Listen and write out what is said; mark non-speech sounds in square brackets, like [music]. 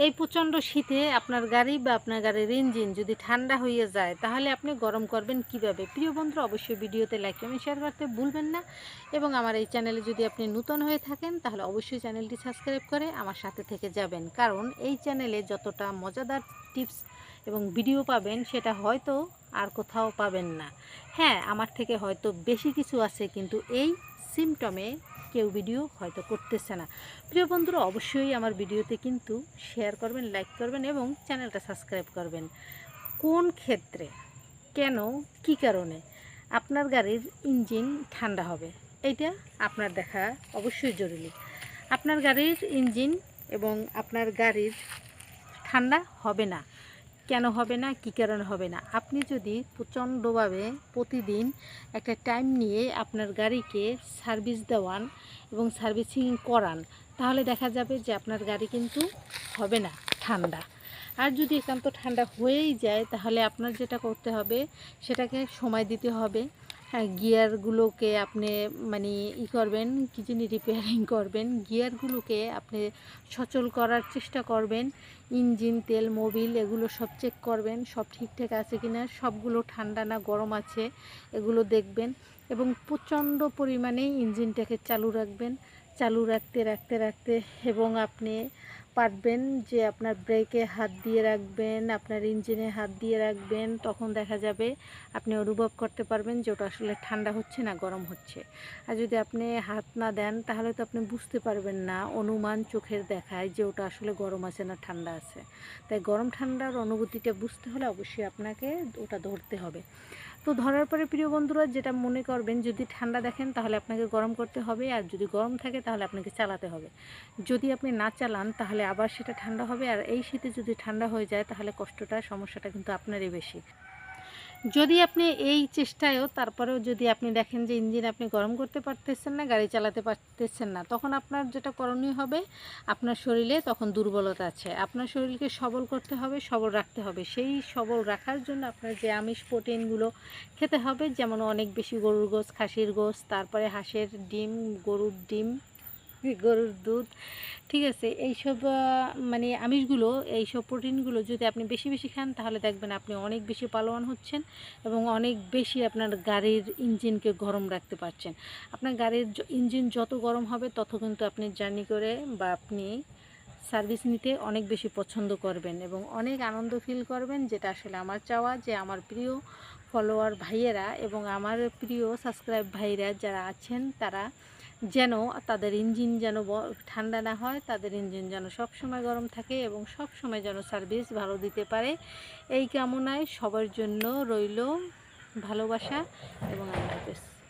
এই প্রচণ্ড শীতে আপনার গাড়ি বা আপনার গাড়ির ইঞ্জিন যদি ঠান্ডা হয়ে যায়, তাহলে আপনি গরম করবেন কীভাবে? প্রিয় বন্ধুরা অবশ্যই ভিডিওতে লাইক এবং শেয়ার করতে ভুলবেন না। এবং আমার এই চ্যানেলে যদি আপনি নূতন হয়ে থাকেন, তাহলে অবশ্যই চ্যানেলটি সাবস্ক্রাইব করে আমার সাথে থেকে যাবেন। কারণ এই চ্যানেলে যতটা মজাদার টিপস এবং ভিডিও পাবেন, সেটা হয়তো আর কোথাও পাবেন না। হ্যাঁ আমার থেকে হয়তো বেশি কিছু আছে, কিন্তু এই সিমটমে কেউ ভিডিও হয়তো করতেছে না। প্রিয় বন্ধুরা, অবশ্যই আমার ভিডিওতে কিন্তু শেয়ার করবেন লাইক করবেন এবং চ্যানেলটা সাবস্ক্রাইব করবেন। কোন ক্ষেত্রে? কেন? কি কারণে? আপনার গাড়ির ইঞ্জিন ঠান্ডা হবে। এইটা আপনার দেখা অবশ্যই জরুরি। আপনার গাড়ির ইঞ্জিন এবং আপনার গাড়ির ঠান্ডা হবে না। কেন হবে না, কি কারণে হবে না? আপনি যদি প্রচণ্ডভাবে প্রতিদিন একটা টাইম নিয়ে আপনার গাড়িকে সার্ভিস দেওয়ান এবং সার্ভিসিং করান, তাহলে দেখা যাবে যে আপনার গাড়ি কিন্তু হবে না, ঠান্ডা। আর যদি একান্ত ঠান্ডা হয়েই যায়, তাহলে আপনার যেটা করতে হবে, সেটাকে সময় দিতে হবে। গিয়ারগুলোকে আপনি মানে ই করবেন কিচেনে রিপেয়ারিং করবেন, গিয়ারগুলোকে আপনি সচল করার চেষ্টা করবেন, ইঞ্জিন, তেল, মোবিল, এগুলো সব চেক করবেন, সব ঠিকঠাক আছে কি না সবগুলো ঠান্ডা না গরম আছে, এগুলো দেখবেন এবং প্রচণ্ড পরিমাণে ইঞ্জিনটাকে চালু রাখবেন। চালু রাখতে রাখতে রাখতে এবং আপনি পারবেন যে আপনার ব্রেকে হাত দিয়ে রাখবেন, আপনার ইঞ্জিনে হাত দিয়ে রাখবেন, তখন দেখা যাবে আপনি অনুভব করতে পারবেন যে ওটা আসলে ঠান্ডা হচ্ছে না গরম হচ্ছে। আর যদি আপনি হাত না দেন, তাহলে তো আপনি বুঝতে পারবেন না অনুমান চোখের দেখায় যে ওটা আসলে গরম আছে না ঠান্ডা আছে। তাই গরম ঠান্ডার অনুভূতিটা বুঝতে হলে অবশ্যই আপনাকে ওটা ধরতে হবে। তো ধরার পরে প্রিয় বন্ধুরা, যেটা মনে করবেন, যদি ঠান্ডা দেখেন, তাহলে আপনাকে গরম করতে হবে, আর যদি গরম থাকে, তাহলে আপনাকে চালাতে হবে। যদি আপনি না চালান, তাহলে আবার সেটা ঠান্ডা হবে, আর এই শীতে যদি ঠান্ডা হয়ে যায়, তাহলে কষ্টটা, সমস্যাটা কিন্তু আপনারই বেশি। যদি আপনি এই চেষ্টায়ও তারপরেও যদি আপনি দেখেন যে ইঞ্জিন আপনি গরম করতে পারতেছেন না, গাড়ি চালাতে পারতেছেন না, তখন আপনার যেটা করণীয় হবে, আপনার শরীরে তখন দুর্বলতা আছে। আপনার শরীরকে সবল করতে হবে, সবল রাখতে হবে। সেই সবল রাখার জন্য আপনার যে আমিষ প্রোটিনগুলো খেতে হবে, যেমন অনেক বেশি গরুর গোস খাসির গোস তারপরে হাঁসের ডিম, গরুর ডিম [laughs] গরুর দুধ। ঠিক আছে, এইসব মানে আমিষগুলো, এইসব প্রোটিনগুলো যদি আপনি বেশি বেশি খান, তাহলে দেখবেন আপনি অনেক বেশি পালোয়ান হচ্ছেন এবং অনেক বেশি আপনার গাড়ির ইঞ্জিনকে গরম রাখতে পারছেন। আপনার গাড়ির ইঞ্জিন যত গরম হবে, তত কিন্তু আপনি জার্নি করে বা আপনি সার্ভিস নিতে অনেক বেশি পছন্দ করবেন এবং অনেক আনন্দ ফিল করবেন, যেটা আসলে আমার চাওয়া যে আমার প্রিয় ফলোয়ার ভাইয়েরা এবং আমার প্রিয় সাবস্ক্রাইব ভাইরা যারা আছেন, তারা যেন তাদের ইঞ্জিন যেন ঠান্ডা না হয়, তাদের ইঞ্জিন যেন সব সময় গরম থাকে এবং সব সময় যেন সার্ভিস ভালো দিতে পারে। এই কামনায় সবার জন্য রইল ভালোবাসা এবং আল্লাহ হাফেজ।